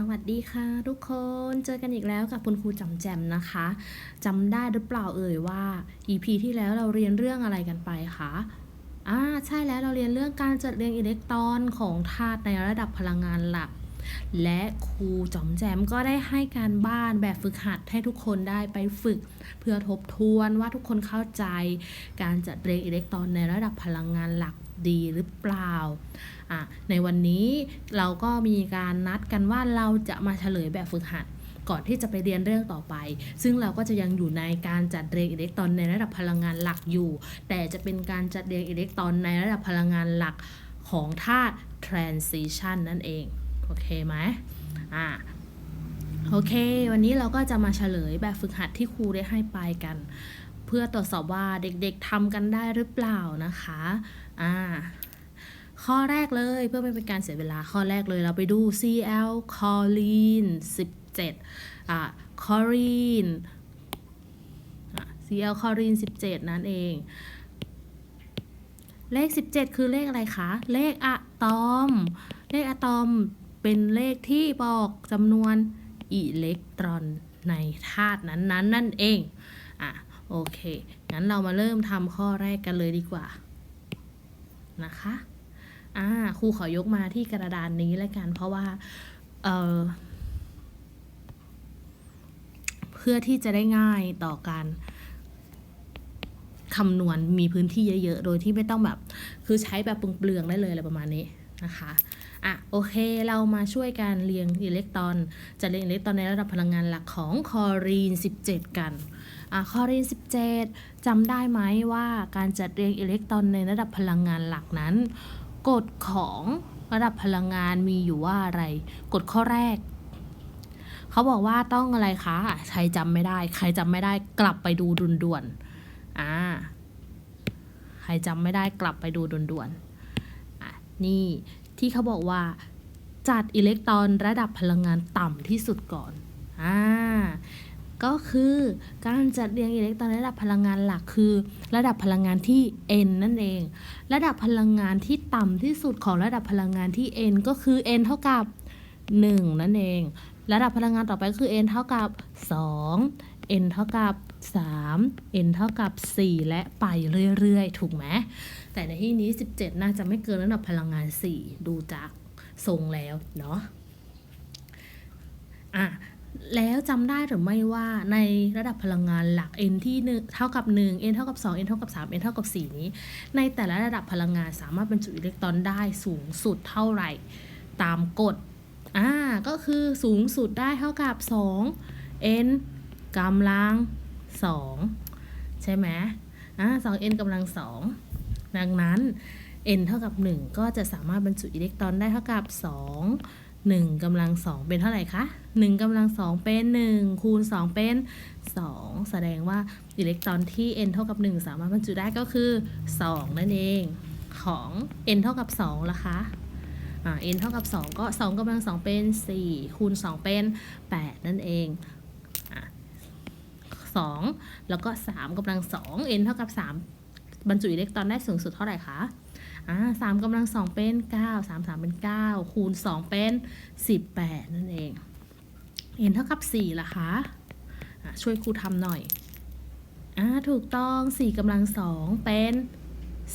สวัสดีค่ะทุกคนเจอกันอีกแล้วกับคุณครูจำแจมนะคะจำได้หรือเปล่าเอ่ยว่า EP ที่แล้วเราเรียนเรื่องอะไรกันไปคะอ่าใช่แล้วเราเรียนเรื่องการจัดเรียงอิเล็กตรอนของธาตุในระดับพลังงานหลัก และครูจอมแจมก็ได้ให้การบ้านแบบฝึกหัดให้ทุกคนได้ไปฝึก เพื่อทบทวนว่าทุกคนเข้าใจ การจัดเรียงอิเล็กตรอนในระดับพลังงานหลัก ดีหรือเปล่าอะในวันนี้เราก็มีการนัดกันว่าเราจะมาเฉลยแบบฝึกหัดก่อนที่จะไปเรียนเรื่องต่อไป ซึ่งเราก็จะยังอยู่ในการจัดเรียงอิเล็กตรอนในระดับพลังงานหลักอยู่ แต่จะเป็นการจัดเรียงอิเล็กตรอนในระดับพลังงานหลักของธาตุ transition นั่นเอง โอเคไหมอ่าโอเค วันนี้เราก็จะมาเฉลยแบบฝึกหัดที่ครูได้ให้ไปกัน เพื่อตรวจสอบว่าเด็กๆทำกันได้หรือเปล่านะคะอ่าข้อแรกเลยเพื่อไม่เป็นการเสียเวลาข้อแรกเลยเราไปดู Cl choline 17อะ chlorine Cl chlorine 17 นั่นเอง เลข 17 คือเลขอะไรคะ เลขอะตอม เลขอะตอมเป็นเลขที่บอกจำนวนอิเล็กตรอนในธาตุนั้นๆนนนั่นเองอะ โอเค งั้นเรามาเริ่มทำข้อแรกกันเลยดีกว่า นะคะอ่าครูขอยกมาที่กระดานนี้แล้วกัน เพราะว่าเออเพื่อที่จะได้ง่ายต่อการคำนวณมีพื้นที่เยอะๆ โดยที่ไม่ต้องแบบ คือใช้แบบเปลืองๆได้เลยอะไรประมาณนี้นะคะอะโอเคเรามาช่วยการเรียงอิเล็กตรอนจะเรียงอิเล็กตรอนในระดับพลังงานหลักของคลอรีน 17 กัน อะคลอรียน 17จำได้ไหมว่าการจัดเรียงอิเล็กตรอนในระดับพลังงานหลักนั้น กฎของระดับพลังงานมีอยู่ว่าอะไร กฎข้อแรก เขาบอกว่าต้องอะไรคะ ใครจำไม่ได้ ใครจำไม่ได้กลับไปดูด่วนๆอ่าใครจำไม่ได้กลับไปดูด่วนๆอะนี่ที่เขาบอกว่าจัดอิเล็กตรอนระดับพลังงานต่ำที่สุดก่อน อ่า ก็คือการจัดเรียงอิเล็กตรอนระดับพลังงานหลักคือ ระดับพลังงานที่ n นั่นเอง ระดับพลังงานที่ต่ำที่สุดของระดับพลังงานที่ n ก็คือ n เท่ากับ 1 นั่นเอง ระดับพลังงานต่อไปคือ n เท่ากับ 2 n เท่ากับ 3 n เท่ากับ 4 และไปเรื่อยๆ ถูกไหมแต่ในที่นี้ 17 น่าจะไม่เกินระดับพลังงาน 4 ดูจากทรงแล้วเนาะอะ แล้วจำได้หรือไม่ว่าในระดับพลังงานหลัก n ที่1เท่ากับ 1 n เท่ากับ2 n เท่ากับ3 n เท่ากับ4นี้ ในแต่ละระดับพลังงานสามารถบรรจุอิเล็กตรอนได้สูงสุดเท่าไหร่ ตามกฎอ่าก็คือสูงสุดได้เท่ากับ 2 n กำลัง 2 ใช่ไหมอ่า2 n กำลัง 2 ดังนั้น n เท่ากับ 1 ก็จะสามารถบรรจุอิเล็กตรอนได้เท่ากับ 2 1กำลัง2เป็นเท่าไหร่คะ1กำลัง2เป็น 1 คูณ 2 เป็น 2 แสดงว่าอิเล็กตรอนที่ n เท่ากับ 1 สามารถบรรจุได้ก็คือ 2 นั่นเองของ n เท่ากับ2ล่ะคะอ่า n เท่ากับ 2 ก็ 2กำลัง2เป็น 4 คูณ 2 เป็น 8 นั่นเองอ2แล้วก็ 3กำลัง2 n เท่ากับ 3 บรรจุอิเล็กตรอนได้สูงสุดเท่าไหร่คะ อ่าสามกำลังสองเป็นเก้าสามสามเป็นเก้าคูณสองเป็นสิบแปดนั่นเอง n เท่ากับสี่ล่ะคะอ่าช่วยครูทำหน่อยอ่าถูกต้องสี่กำลังสองเป็น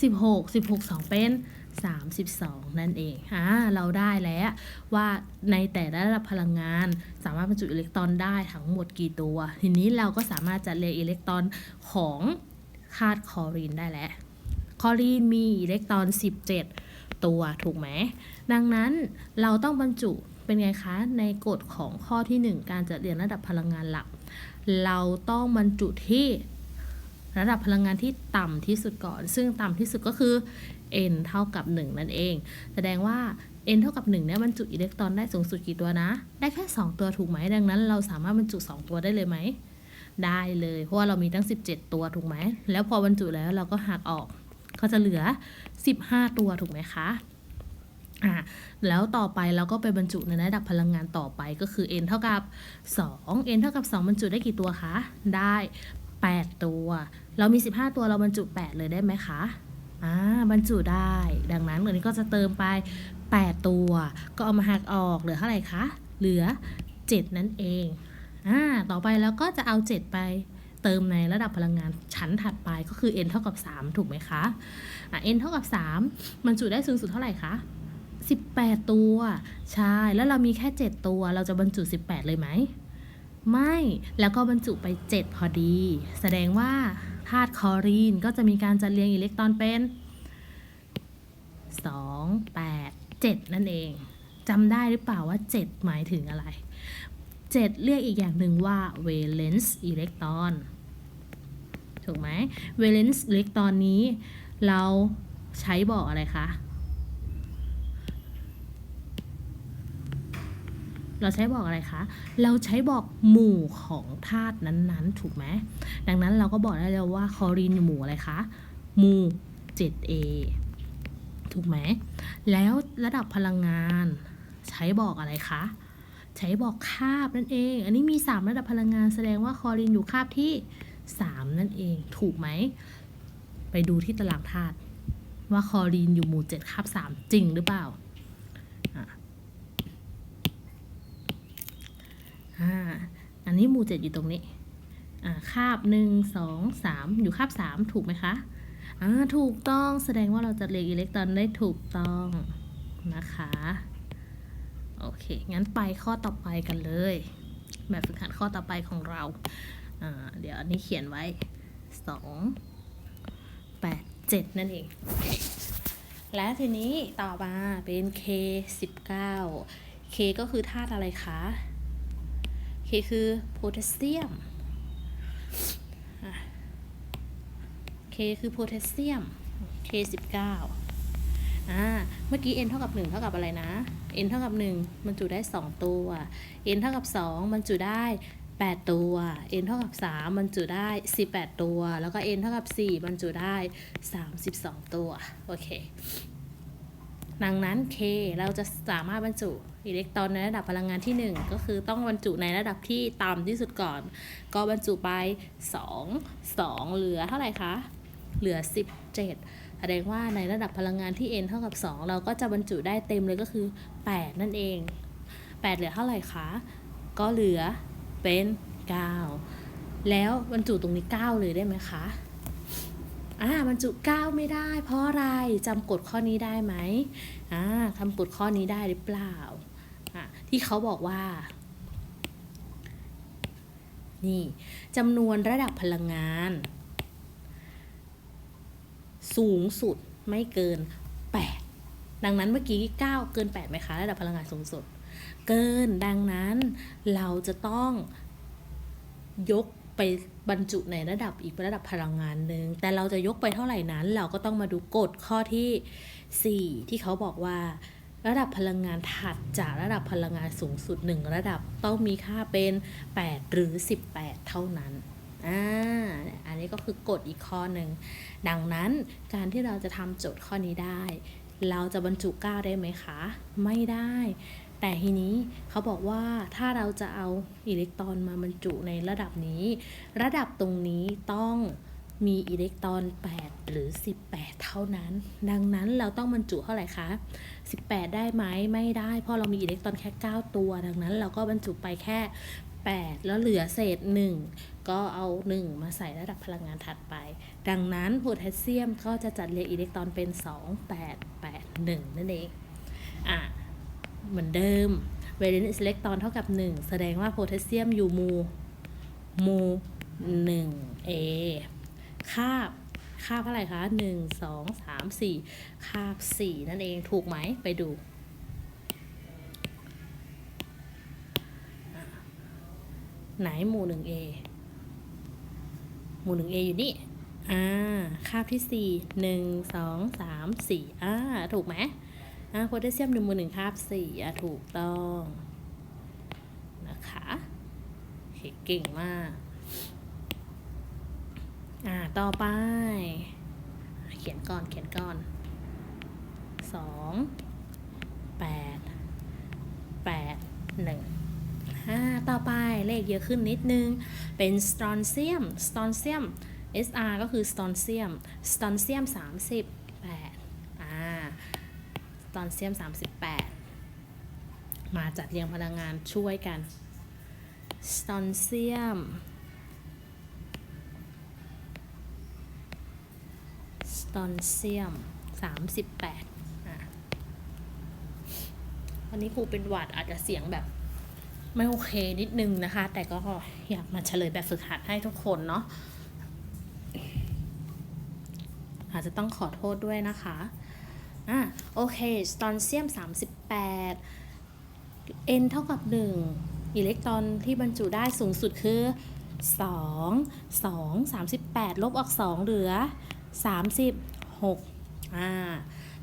สิบหกสิบหกสองเป็นสามสิบสองนั่นเองอ่าเราได้แล้วว่าในแต่ละระดับพลังงาน สามารถบรรจุอิเล็กตรอนได้ทั้งหมดกี่ตัว ทีนี้เราก็สามารถจัดเรียงอิเล็กตรอนของธาตุคลอรีนได้แล้ว คลอรีนมีอิเล็กตรอน 17 ตัวถูกไหม ดังนั้นเราต้องบรรจุเป็นไงคะ ในกฎของข้อที่ 1 การจัดเรียงระดับพลังงานหลัก เราต้องบรรจุที่ระดับพลังงานที่ต่ำที่สุดก่อน ซึ่งต่ำที่สุดก็คือ n เท่ากับ 1 นั่นเอง แสดงว่า n เท่ากับ 1 เนี่ยบรรจุอิเล็กตรอนได้สูงสุดกี่ตัวนะ ได้แค่ 2 ตัวถูกไหม ดังนั้นเราสามารถบรรจุ 2 ตัวได้เลยไหม ได้เลย เพราะว่าเรามีตั้ง 17 ตัวถูกไหม แล้วพอบรรจุแล้วเราก็หักออก ก็จะเหลือ 15 ตัวถูกไหมคะอ่าแล้วต่อไปเราก็ไปบรรจุในระดับพลังงานต่อไปก็คือ n เท่ากับ 2 n เท่ากับ 2 บรรจุได้กี่ตัวคะ ได้ 8 ตัว เรามี 15 ตัวเราบรรจุ 8 เลยได้ไหมคะอ่าบรรจุได้ ดังนั้นวันนี้ก็จะเติมไป 8 ตัว ก็เอามาหักออกเหลือเท่าไหร่คะ เหลือ 7 นั่นเองอ่าต่อไปแล้วก็จะเอา 7 ไป เติมในระดับพลังงานชั้นถัดไปก็คือ n เท่ากับ 3 ถูกไหมคะอะ n เท่ากับ 3 มันจุได้สูงสุดเท่าไหร่คะ18 ตัว ใช่ แล้วเรามีแค่ 7 ตัว เราจะบรรจุ 18 เลยไหม ไม่ แล้วก็บรรจุไป 7 พอดี แสดงว่าธาตุคลอรีนก็จะมีการจัดเรียงอิเล็กตรอนเป็น 2 8 7 นั่นเองจำได้หรือเปล่าว่า 7 หมายถึงอะไร 7 เรียกอีกอย่างหนึ่งว่า valence electron ถูกไหม valence electron นี้เราใช้บอกอะไรคะ เราใช้บอกอะไรคะ เราใช้บอกหมู่ของธาตุนั้นๆ ถูกไหม ดังนั้นเราก็บอกได้เลยว่าคลอรีนอยู่หมู่อะไรคะ หมู่ 7A ถูกไหม แล้วระดับพลังงานใช้บอกอะไรคะ ใช้บอกคาบนั่นเอง อันนี้มี 3 ระดับพลังงานแสดงว่าคอรีนอยู่คาบที่ 3 นั่นเอง ถูกไหม ไปดูที่ตารางธาตุว่าคอรีนอยู่หมู่ 7 คาบ 3 จริงหรือเปล่าอะอ่าอันนี้หมู่ 7 อยู่ตรงนี้อ่าคาบ 1 2 3 อยู่คาบ 3 ถูกไหมคะอ่าถูกต้องแสดงว่าเราจะเรียงอิเล็กตรอนได้ถูกต้องนะคะ โอเค งั้นไปข้อต่อไปกันเลย แบบฝึกหัดข้อต่อไปของเรา เดี๋ยวอันนี้เขียนไว้ 2 8 7 นั่นเอง และทีนี้ต่อมาเป็น K 19 K ก็คือธาตุอะไรคะ K คือโพแทสเซียม K คือโพแทสเซียม K 19 อ่าเมื่อกี้ n เท่ากับ 1 เท่ากับอะไรนะ n เท่ากับ 1 มันจุได้ 2 ตัว n เท่ากับ 2 มันจุได้ 8 ตัว n เท่ากับ 3 มันจุได้ 18 ตัว แล้วก็ n เท่ากับ 4 มันจุได้ 32 ตัว โอเค ดังนั้น K เราจะสามารถบรรจุอิเล็กตรอนในระดับพลังงานที่ 1 ก็คือต้องบรรจุในระดับที่ต่ำที่สุดก่อน ก็บรรจุไป 2 2 เหลือเท่าไหร่คะ เหลือ 17 แสดงว่าในระดับพลังงานที่ n เท่ากับ 2 เราก็จะบรรจุได้เต็มเลยก็คือ 8 นั่นเอง 8 เหลือเท่าไหร่คะ ก็เหลือเป็น 9 แล้วบรรจุตรงนี้ 9 เลยได้ไหมคะอ่าบรรจุ 9 ไม่ได้ เพราะอะไรจำกฎข้อนี้ได้ไหมอ่าทำกฎข้อนี้ได้หรือเปล่าอ่าที่เขาบอกว่านี่จำนวนระดับพลังงาน สูงสุดไม่เกิน 8 ดังนั้นเมื่อกี้ 9 เกิน 8ไหมคะระดับพลังงานสูงสุด เกินดังนั้นเราจะต้องยกไปบรรจุในระดับอีกระดับพลังงานหนึ่งแต่เราจะยกไปเท่าไหร่นั้น เราก็ต้องมาดูกฎข้อที่ 4 ที่เขาบอกว่า ระดับพลังงานถัดจากระดับพลังงานสูงสุด 1 ระดับต้องมีค่าเป็น 8 หรือ 18 เท่านั้น อ่าอันนี้ก็คือกฎอีกข้อหนึ่ง ดังนั้นการที่เราจะทำโจทย์ข้อนี้ได้ เราจะบรรจุ 9 ได้ไหมคะ ไม่ได้ แต่ทีนี้เขาบอกว่าถ้าเราจะเอาอิเล็กตรอนมาบรรจุในระดับนี้ ระดับตรงนี้ต้องมีอิเล็กตรอน 8 หรือ 18 เท่านั้น ดังนั้นเราต้องบรรจุเท่าไหร่คะ 18 ได้ไหมไม่ได้ เพราะเรามีอิเล็กตรอนแค่ 9 ตัว ดังนั้นเราก็บรรจุไปแค่ 8 แล้วเหลือเศษ 1 ก็เอา 1 มาใส่ระดับพลังงานถัดไป ดังนั้นโพแทสเซียมก็จะจัดเรียงอิเล็กตรอนเป็น 2 8 8 1 นั่นเอง อะ เหมือนเดิม valence electron เท่ากับ 1 แสดงว่าโพแทสเซียมอยู่หมู่หมู่ 1A คาบคาบเท่าไหร่คะ 1 2 3 4 คาบ 4 นั่นเองถูกไหมไปดู ไหนหมู่ 1A หมู่ 1A อยู่นี่อ่าคาบที่4 1 2 3 4อ่าถูกไหมอ่าโพแทสเซียมหนึ่งหมู่หนึ่งคาบสี่อะถูกต้องนะคะเคเก่งมาก อ่า ต่อไป เขียนก่อน เขียนก่อนสองแปดแปดหนึ่ง ต่อไปเลขเยอะขึ้นนิดนึง เป็นสตรอนเซียมสตรอนเซียม SR ก็คือสตรอนเซียมสตรอนเซียม 38อ่าสตอนเซียม 38 มาจัดเรียงพลังงานช่วยกันสตอนเซียมสตอนเซียม 38อะวันนี้ครูเป็นหวัดอาจจะเสียงแบบ ไม่โอเคนิดนึงนะคะ แต่ก็อยากมาเฉลยแบบฝึกหัดให้ทุกคนเนาะอาจจะต้องขอโทษด้วยนะคะอะโอเคสตอนเซียม 38 n เท่ากับ 1 อิเล็กตรอนที่บรรจุได้สูงสุดคือ 2 2 38 ลบออก 2 เหลือ 36อ่า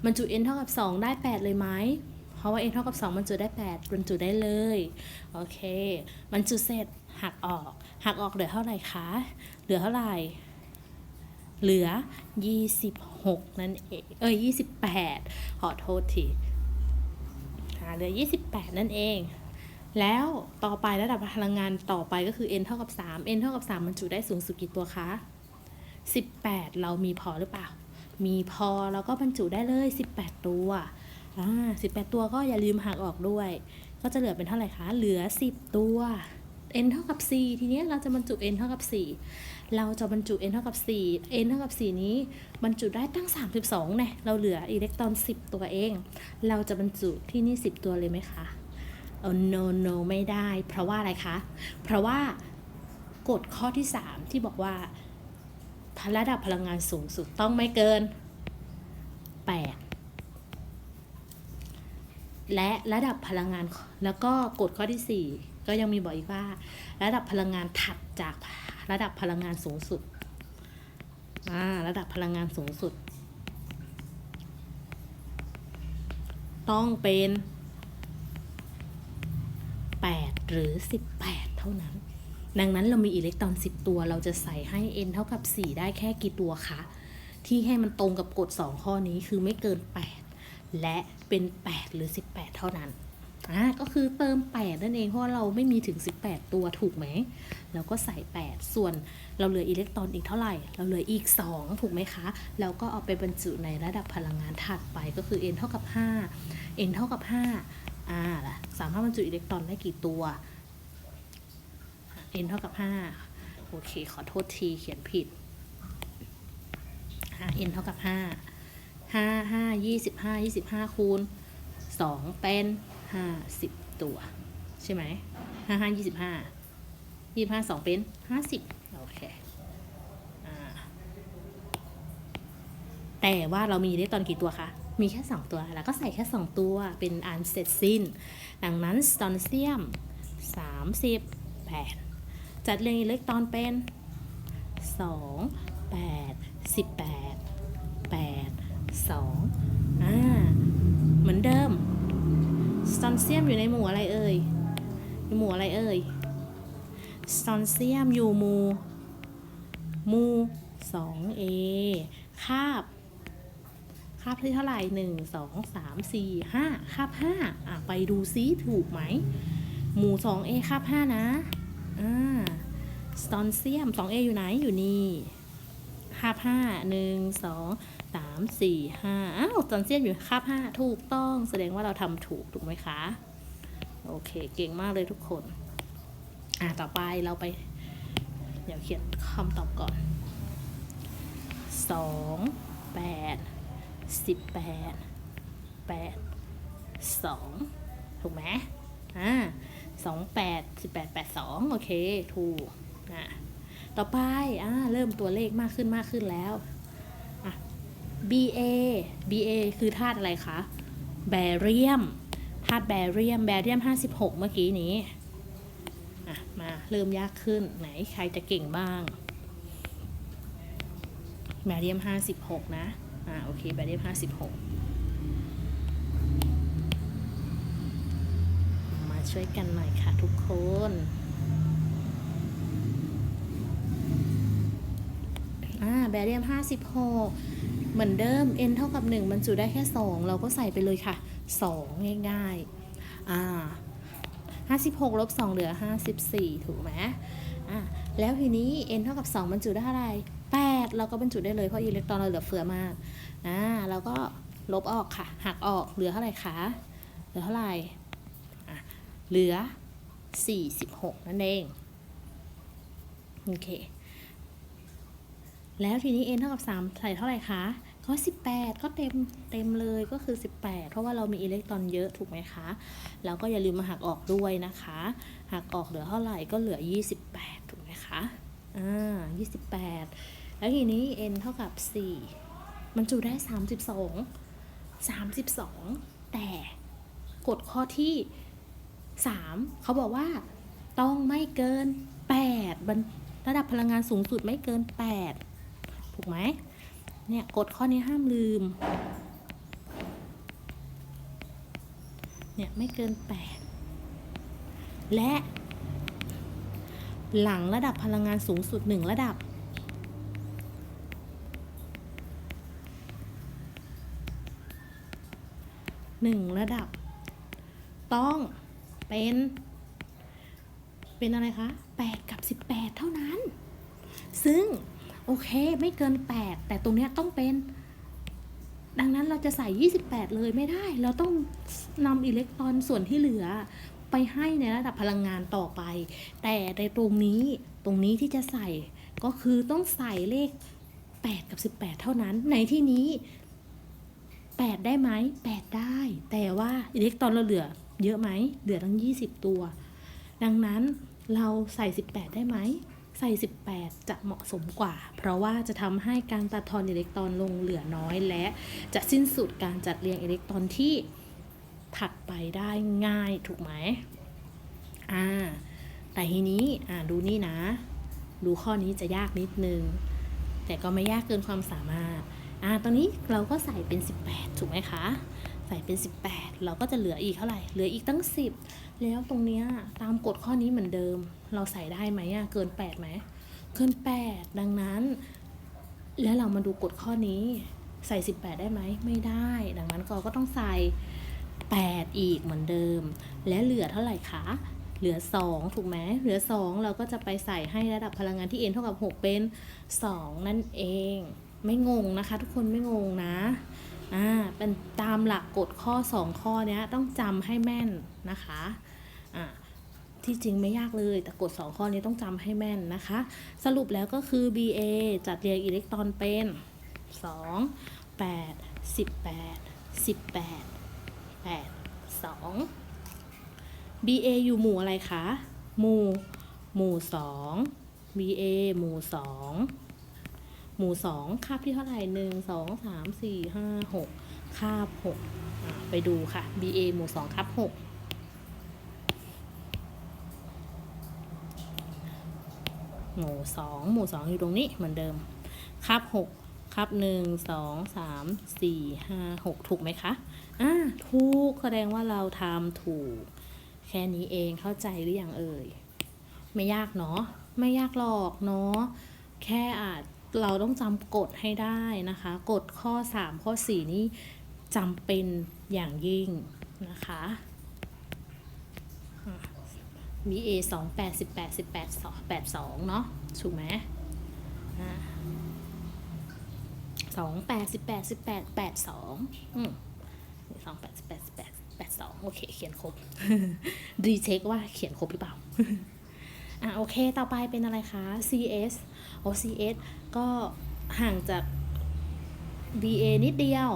บรรจุ n เท่ากับ 2 ได้ 8 เลยไหม เพราะว่า n เท่ากับ2บรรจุได้ 8บรรจุได้เลย โอเคบรรจุเสร็จหักออก หักออกเหลือเท่าไหร่คะ เหลือเท่าไหร่ เหลือ 26 นั่นเอง เอ้ย28 ขอโทษทีอ่าเหลือ 28 นั่นเอง แล้วต่อไประดับพลังงานต่อไปก็คือ n เท่ากับ3 n เท่ากับ3มันจุได้สูงสุดกี่ตัวคะ 18 เรามีพอหรือเปล่า มีพอเราก็บรรจุได้เลย 18 ตัว อ่า18ตัวก็อย่าลืมหักออกด้วย ก็จะเหลือเป็นเท่าไหร่คะ เหลือ10ตัว n เท่ากับ4ทีเนี้ยเราจะบรรจุ n เท่ากับ 4 เราจะบรรจุ n เท่ากับ 4 n เท่ากับ 4 นี้ บรรจุได้ตั้ง 32เนี่ยเราเหลืออิเล็กตรอน 10 ตัวเอง เราจะบรรจุที่นี่ 10 ตัวเลยไหมคะโอ้ no no ไม่ได้ เพราะว่าอะไรคะ เพราะว่ากฎข้อที่ 3 ที่บอกว่าระดับพลังงานสูงสุดต้องไม่เกิน 8 และระดับพลังงานแล้วก็กฎข้อที่ 4 ก็ยังมีบอกอีกว่า ระดับพลังงานถัดจากระดับพลังงานสูงสุดอ่าระดับพลังงานสูงสุด ต้องเป็น 8 หรือ 18 เท่านั้น ดังนั้นเรามีอิเล็กตรอน 10 ตัว เราจะใส่ให้ n เท่ากับ 4 ได้แค่กี่ตัวคะ ที่ให้มันตรงกับกฎ 2 ข้อนี้คือไม่เกิน 8 และเป็น 8 หรือ 18 เท่านั้นอ่าก็คือเติม 8 นั่นเองเพราะเราไม่มีถึง 18 ตัวถูกไหมเราก็ใส่ 8 ส่วนเราเหลืออิเล็กตรอนอีกเท่าไหร่ เราเหลืออีก 2 ถูกไหมคะ แล้วก็เอาไปบรรจุในระดับพลังงานถัดไปก็คือ n เท่ากับ 5 n เท่ากับ5อ่าล่ะสามารถบรรจุอิเล็กตรอนได้กี่ตัว n เท่ากับ 5 โอเค ขอโทษทีเขียนผิด n เท่ากับ 5 5 5 25 25คูณ2เป็น50ตัว ใช่ไหม5 5 25 25 2เป็น50โอเคแต่ว่าเรามีได้ตอนกี่ตัวคะ มีแค่ 2 ตัว แล้วก็ใส่แค่ 2 ตัว เป็นอันเสร็จสิ้น ดังนั้นสตอนเซียม38จัดเรียงอิเล็กตรอนเป็น 2 8 18 2อ่าเหมือนเดิมสตอนเซียมอยู่ในหมู่อะไรเอ่ยในหมู่อะไรเอ่ยสตอนเซียมอยู่หมู่หมู่ 2A คาบ คาบที่เท่าไหร่หนึ่งสองสามสี่ห้าคาบห้าอะ ไปดูซิถูกไหม หมู่ 2A คาบห้านะ อ่าสตอนเซียม 2A อยู่ไหน อยู่นี่ คาบห้าหนึ่งสองสามสี่ห้าอ้าวสตอนเซียมอยู่คาบห้าถูกต้องแสดงว่าเราทำถูกถูกไหมคะ โอเค เก่งมากเลยทุกคน อ่าต่อไปเราไป เดี๋ยวเขียนคำตอบก่อนสองแปดสิบแปดแปดสองถูกไหมอ่าสองแปดสิบแปดแปดสองโอเค ถูกอะ ต่อไปอ่าเริ่มตัวเลขมากขึ้นมากขึ้นแล้วอะ BA BA คือธาตุอะไรคะ แบเรียม ธาตุแบเรียม แบเรียม 56 เมื่อกี้นี้อะมาเริ่มยากขึ้นไหนใครจะเก่งบ้าง แบเรียม 56 นะ อ่าโอเค แบเรียม 56 มาช่วยกันหน่อยค่ะทุกคน อ่า แบเรียม56 เหมือนเดิม n เท่ากับ1บรรจุได้แค่ 2 เราก็ใส่ไปเลยค่ะ 2 ง่ายๆอ่า56ลบ2เหลือ 54 ถูกไหมอ่าแล้วทีนี้ n เท่ากับ2บรรจุได้เท่าไหร่8เราก็บรรจุได้เลย เพราะอิเล็กตรอนเราเหลือเฟือมากอ่าเราก็ลบออกค่ะ หักออกเหลือเท่าไหร่คะ เหลือเท่าไหร่เหลือ 46 นั่นเอง โอเค แล้วทีนี้ n เท่ากับ 3 ใส่เท่าไหร่คะก็18 ก็เต็มเต็มเลยก็คือ 18 เพราะว่าเรามีอิเล็กตรอนเยอะถูกไหมคะแล้วก็อย่าลืมมาหักออกด้วยนะคะ หักออกเหลือเท่าไหร่ก็เหลือ 28 ถูกไหมคะอ่า28 แล้วทีนี้ n เท่ากับ 4 มันจุได้ 32 32 แต่กฎข้อที่ 3 เขาบอกว่าต้องไม่เกิน 8 ระดับพลังงานสูงสุดไม่เกิน 8 ถูกไหมเนี่ยกฎข้อนี้ห้ามลืม เนี่ยไม่เกิน 8 และ หลังระดับพลังงานสูงสุด 1 ระดับ1ระดับ ต้องเป็น เป็นอะไรคะ 8 กับ 18 เท่านั้น ซึ่ง โอเค ไม่เกิน 8 แต่ตรงเนี้ยต้องเป็น ดังนั้นเราจะใส่ 28 เลยไม่ได้ เราต้องนำอิเล็กตรอนส่วนที่เหลือไปให้ในระดับพลังงานต่อไป แต่ในตรงนี้ตรงนี้ที่จะใส่ก็คือต้องใส่เลข 8 กับ 18 เท่านั้น ในที่นี้ 8 ได้ไหม 8 ได้ แต่ว่าอิเล็กตรอนเราเหลือเยอะไหม เหลือทั้ง 20 ตัว ดังนั้นเราใส่ 18 ได้ไหม ใส่ 18 จะเหมาะสมกว่า เพราะว่าจะทำให้การตัดทอนอิเล็กตรอนลงเหลือน้อย และจะสิ้นสุดการจัดเรียงอิเล็กตรอนที่ถัดไปได้ง่ายถูกไหมอ่าแต่ทีนี้อ่าดูนี่นะ ดูข้อนี้จะยากนิดนึง แต่ก็ไม่ยากเกินความสามารถอ่าตอนนี้เราก็ใส่เป็น 18 ถูกไหมคะ ใส่เป็น 18 เราก็จะเหลืออีกเท่าไหร่ เหลืออีกตั้ง 10 แล้วตรงเนี้ยตามกฎข้อนี้เหมือนเดิม เราใส่ได้ไหมอะเกิน8ไหมเกิน 8 ดังนั้น แล้วเรามาดูกฎข้อนี้ใส่ 18 ได้ไหมไม่ได้ ดังนั้นเราก็ต้องใส่ 8 อีกเหมือนเดิม และเหลือเท่าไหร่คะเหลือ 2 ถูกไหมเหลือ 2 เราก็จะไปใส่ให้ระดับพลังงานที่ n เท่ากับ 6 เป็น 2 นั่นเอง ไม่งงนะคะ ทุกคนไม่งงนะอ่าเป็นตามหลักกฎข้อ 2 ข้อเนี้ยต้องจำให้แม่นนะคะ อ่าที่จริงไม่ยากเลย แต่กฎ 2 ข้อนี้ต้องจำให้แม่นนะคะ สรุปแล้วก็คือ BA จัดเรียงอิเล็กตรอนเป็น 2 8 18 18 8 2 BA อยู่หมู่อะไรคะ หมู่ หมู่ 2 BA หมู่ 2 หมู่ 2 คาบที่เท่าไหร่ 1 2 3 4 5 6 คาบ6อะไปดูค่ะ BA หมู่ 2 คาบ 6 หมู่ 2 หมู่ 2 อยู่ตรงนี้เหมือนเดิมคาบ6คาบ1 2 3 4 5 6 ถูกไหมคะ อ่า ถูกแสดงว่าเราทำถูก แค่นี้เองเข้าใจหรือยังเอ่ย ไม่ยากเนาะ ไม่ยากหรอกเนาะ แค่อาจเราต้องจำกฎให้ได้นะคะ กฎข้อ 3 ข้อ 4 นี้จำเป็นอย่างยิ่งนะคะ BA 2 8 18 18 8 2เนาะถูกไหมสอะ2 8 18 18 8 2อืม2 8 18 18 8 2โอเค เขียนครบ รีเช็คว่าเขียนครบหรือเปล่า อะโอเค ต่อไปเป็นอะไรคะ CS โอ CS ก็ห่างจาก BA นิดเดียว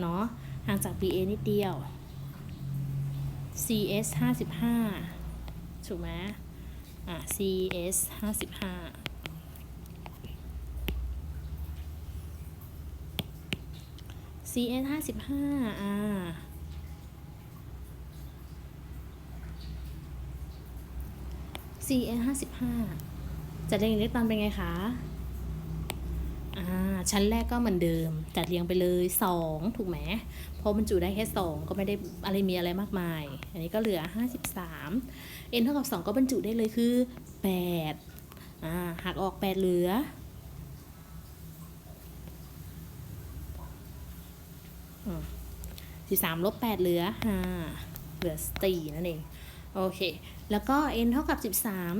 เนาะห่างจาก BA นิดเดียว CS 55ถูกไหมอะ CS 55ซีเอสห้าสิบห้าอ่าซีเอสห้าสิบห้าจะเรียนอิเล็กตอนเป็นไงคะ ชั้นแรกก็เหมือนเดิม จัดเรียงไปเลย 2 ถูกไหมเพราะมันจุได้แค่ 2 ก็ไม่ได้อะไรมีอะไรมากมาย อันนี้ก็เหลือ 53 n เท่ากับ 2 ก็บรรจุได้เลยคือ8อ่าหักออก 8 เหลือสี่สามลบแปดเหลือห้าเหลือสี่นั่นเอง โอเค แล้วก็ n เท่ากับสิบสาม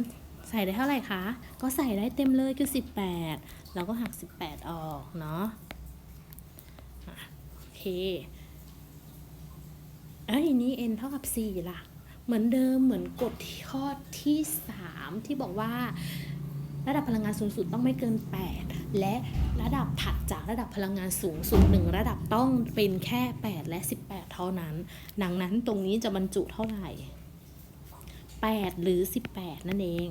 ใส่ได้เท่าไหร่คะ ก็ใส่ได้เต็มเลยคือสิบแปดเราก็หักสิบแปดออกเนาะโอเคแล้วทีนี้ n เท่ากับ 4 ล่ะ เหมือนเดิมเหมือนกฎข้อที่ 3 ที่บอกว่าระดับพลังงานสูงสุดต้องไม่เกิน 8 และระดับถัดจากระดับพลังงานสูงสุดหนึ่งระดับต้องเป็นแค่ 8 และ 18 เท่านั้น ดังนั้นตรงนี้จะบรรจุเท่าไหร่ 8 หรือ 18 นั่นเอง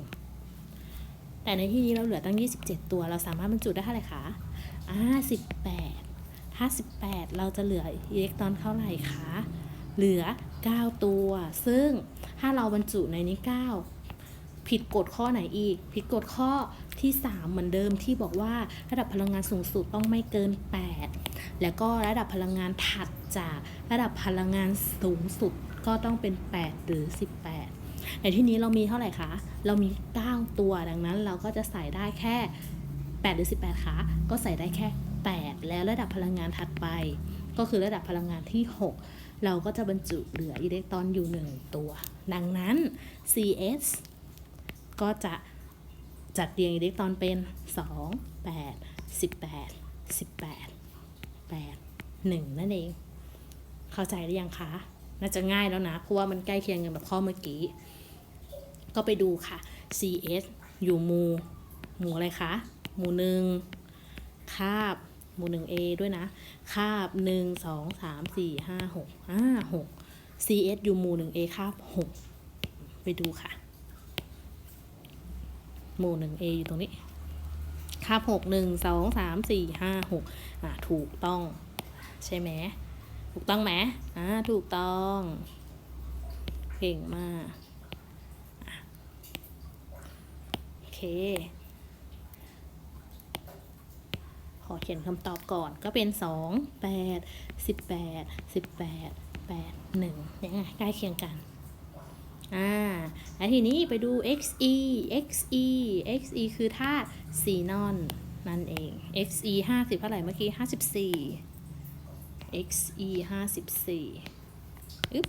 แต่ในที่นี้เราเหลือตั้ง 27 ตัว เราสามารถบรรจุได้เท่าไหร่คะอ่า18ถ้า18เราจะเหลืออิเล็กตรอนเท่าไหร่คะ เหลือ 9 ตัว ซึ่งถ้าเราบรรจุในนี้ 9 ผิดกฎข้อไหนอีก ผิดกฎข้อที่ 3 เหมือนเดิมที่บอกว่าระดับพลังงานสูงสุดต้องไม่เกิน 8 แล้วก็ระดับพลังงานถัดจากระดับพลังงานสูงสุดก็ต้องเป็น 8 หรือ 18 ในที่นี้เรามีเท่าไหร่คะ เรามี 9 ตัวดังนั้นเราก็จะใส่ได้แค่ 8 หรือ 18คะก็ใส่ได้แค่ 8 แล้วระดับพลังงานถัดไป ก็คือระดับพลังงานที่ 6 เราก็จะบรรจุเหลืออิเล็กตรอนอยู่ 1 ตัว ดังนั้น CS ก็จะจัดเรียงอิเล็กตรอนเป็น 2 8 18 18 8 1 นั่นเอง เข้าใจหรือยังคะ น่าจะง่ายแล้วนะ เพราะว่ามันใกล้เคียงกันแบบข้อเมื่อกี้ ก็ไปดูค่ะ CS อยู่หมู่หมู่อะไรคะหมู่หนึ่งคาบหมู่หนึ่ง A ด้วยนะ คาบหนึ่งสองสามสี่ห้าหกอ่าหก CS อยู่หมู่หนึ่ง A คาบหกไปดูค่ะ หมู่หนึ่ง A อยู่ตรงนี้ คาบหกหนึ่งสองสามสี่ห้าหกอ่าถูกต้อง ใช่ไหม ถูกต้องไหมอ่าถูกต้อง เก่งมากอะโอ เคขอเขียนคำตอบก่อนก็เป็น 2 8 18 18 8 1ยังไงใกล้เคียงกัน อ่า แล้วทีนี้ไปดู xe xe xe คือธาตุซีนอนนั่นเอง xe 50 เท่าไหร่เมื่อกี้ 54 xe 54 อึ๊บ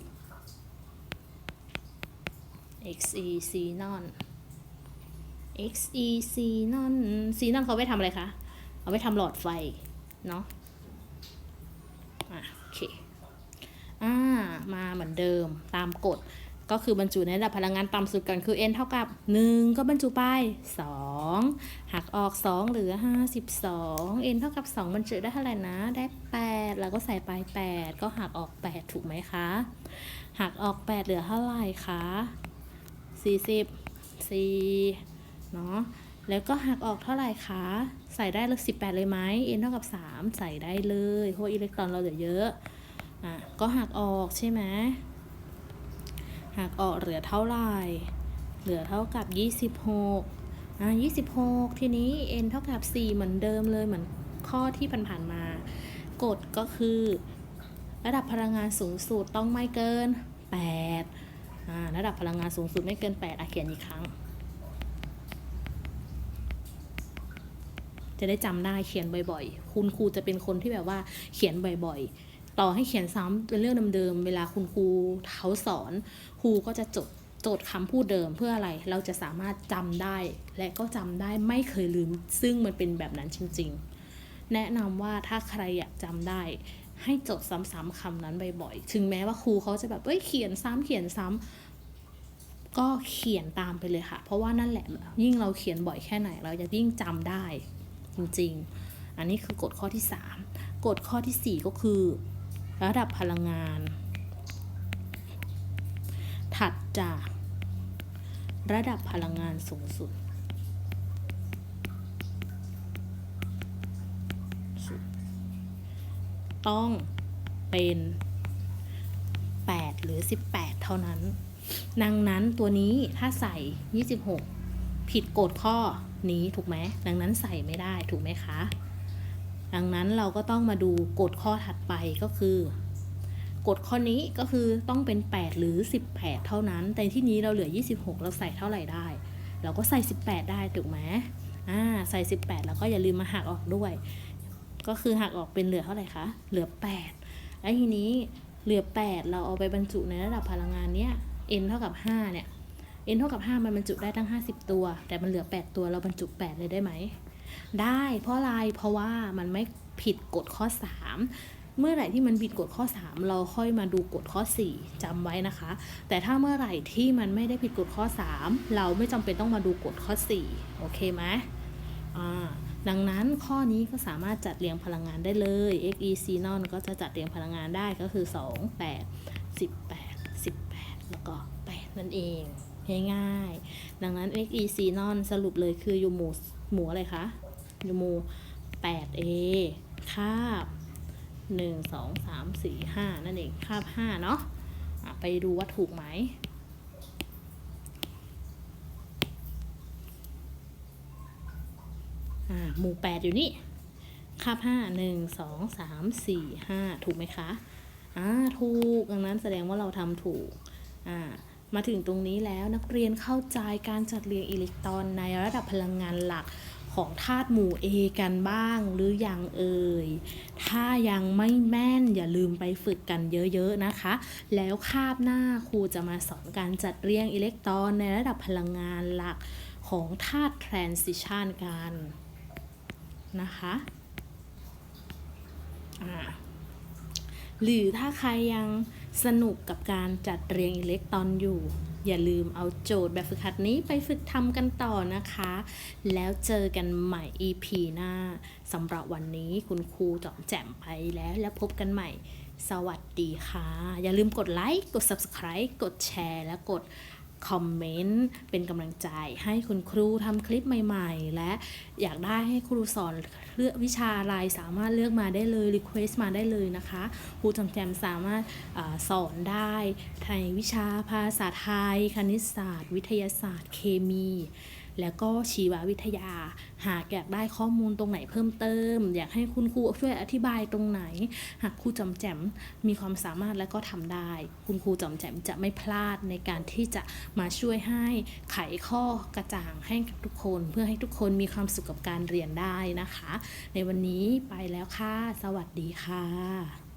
xe ซีนอน xe ซีนอนซีนอนเขาไปทำอะไรคะ เอาไปทำหลอดไฟ เนาะอะโอเคอ่ามาเหมือนเดิมตามกฎ ก็คือบรรจุในระดับพลังงานต่ำสุดกันคือ n เท่ากับ 1 ก็บรรจุไป 2 หักออก 2 เหลือ 52 n เท่ากับ 2 บรรจุได้เท่าไหร่นะ ได้ 8 แล้วก็ใส่ไป 8 ก็หักออก 8 ถูกไหมคะ หักออก 8 เหลือเท่าไหร่คะ40 4 เนาะแล้วก็หักออกเท่าไหร่คะ ใส่ได้เลย18เลยไหม n เท่ากับ3ใส่ได้เลยเพราะอิเล็กตรอนเราเหลือเยอะอะก็หักออกใช่ไหมหักออกเหลือเท่าไหร่ เหลือเท่ากับ26อะ26ทีนี้ n เท่ากับ4เหมือนเดิมเลยเหมือนข้อที่ผ่านๆมากฎก็คือ ระดับพลังงานสูงสุดต้องไม่เกิน8อ่าระดับพลังงานสูงสุดไม่เกิน8อะเขียนอีกครั้ง จะได้จำได้เขียนบ่อยๆ คุณครูจะเป็นคนที่แบบว่าเขียนบ่อยๆ ต่อให้เขียนซ้ำเป็นเรื่องเดิมๆ เวลาคุณครูเขาสอน ครูก็จะจดโจทย์คำพูดเดิมเพื่ออะไร เราจะสามารถจำได้ และก็จำได้ไม่เคยลืม ซึ่งมันเป็นแบบนั้นจริง ๆ แนะนำว่าถ้าใครอยากจำได้ ให้จดซ้ำๆคำนั้นบ่อยๆ ถึงแม้ว่าครูเขาจะแบบเอ้ยเขียนซ้ำเขียนซ้ำก็เขียนตามไปเลยค่ะ เพราะว่านั่นแหละ ยิ่งเราเขียนบ่อยแค่ไหน เราจะยิ่งจำได้ จริงๆ อันนี้คือกฎข้อที่ 3 กฎข้อทีสี่ 4 ก็คือ ระดับพลังงาน ถัดจากระดับพลังงานสูงสุด ต้องเป็น 8 หรือ 18 เท่านั้น ดังนั้นตัวนี้ถ้าใส่ 26 ผิดกฎข้อ นี้ถูกไหมดังนั้นใส่ไม่ได้ถูกไหมคะ ดังนั้นเราก็ต้องมาดูกฎข้อถัดไปก็คือกฎข้อนี้ก็คือต้องเป็น 8 หรือ 18 เท่านั้น แต่ที่นี้เราเหลือ 26 เราใส่เท่าไหร่ได้ เราก็ใส่ 18 ได้ถูกไหมอ่าใส่ 18 แล้วก็อย่าลืมมาหักออกด้วย ก็คือหักออกเป็นเหลือเท่าไหร่คะเหลือ 8 แล้วทีนี้เหลือ 8 เราเอาไปบรรจุในระดับพลังงานเนี้ย n เท่ากับ 5 เนี่ย n เท่ากับ5มันบรรจุได้ตั้ง 50 ตัว แต่มันเหลือ 8 ตัวเราบรรจุ 8 เลยได้ไหม ได้เพราะอะไรเพราะว่ามันไม่ผิดกฎข้อ 3 เมื่อไหร่ที่มันผิดกฎข้อ 3 เราค่อยมาดูกฎข้อ 4จำไว้นะคะ แต่ถ้าเมื่อไหร่ที่มันไม่ได้ผิดกฎข้อ 3 เราไม่จำเป็นต้องมาดูกฎข้อ 4 โอเคไหมอ่าดังนั้นข้อนี้ก็สามารถจัดเรียงพลังงานได้เลย x e c n o n ก็จะจัดเรียงพลังงานได้ก็คือ 2 8 18 18 แล้วก็ 8 นั่นเอง ง่ายๆดังนั้น x e c n o n สรุปเลยคืออยู่หมู่หมู่อะไรคะอยู่หมู่ 8a คาบ 1 2 3 4 5 นั่นเองคาบ 5 เนาะะไปดูว่าถูกไหมอ่าหมู่ 8 อยู่นี่คาบ 5 1 2 3 4 5 ถูกไหมคะอ่าถูก ดังนั้นแสดงว่าเราทำถูกอ่า มาถึงตรงนี้แล้วนักเรียนเข้าใจการจัดเรียงอิเล็กตรอนในระดับพลังงานหลักของธาตุหมู่ A กันบ้างหรืออยังเอ่ย ถ้ายังไม่แม่นอย่าลืมไปฝึกกันเยอะๆนะคะ แล้วคาบหน้าครูจะมาสอนการจัดเรียงอิเล็กตรอนในระดับพลังงานหลักของธาตุ transition กันนะคะหรือถ้าใครยัง สนุกกับการจัดเรียงอิเล็กตรอนอยู่ อย่าลืมเอาโจทย์แบบฝึกหัดนี้ไปฝึกทำกันต่อนะคะ แล้วเจอกันใหม่ EP หน้าสำหรับวันนี้คุณครูจอมแจ่มไปแล้วแล้วพบกันใหม่ สวัสดีค่ะ อย่าลืมกดไลค์ กด Subscribe กดแชร์ และกด คอมเมนต์เป็นกำลังใจให้คุณครูทำคลิปใหม่ๆ และอยากได้ให้ครูสอนเลือกวิชาอะไรสามารถเลือกมาได้เลยรีเควสต์มาได้เลยนะคะครูจำแจมสามารถอสอนได้ในวิชาภาษาไทย คณิตศาสตร์ วิทยาศาสตร์เคมี แล้วก็ชีววิทยา หากอยากได้ข้อมูลตรงไหนเพิ่มเติม อยากให้คุณครูช่วยอธิบายตรงไหน หากครูจอมแจมมีความสามารถและก็ทำได้ คุณครูจอมแจมจะไม่พลาดในการที่จะมาช่วยให้ไขข้อกระจ่างให้กับทุกคน เพื่อให้ทุกคนมีความสุขกับการเรียนได้นะคะ ในวันนี้ไปแล้วค่ะ สวัสดีค่ะ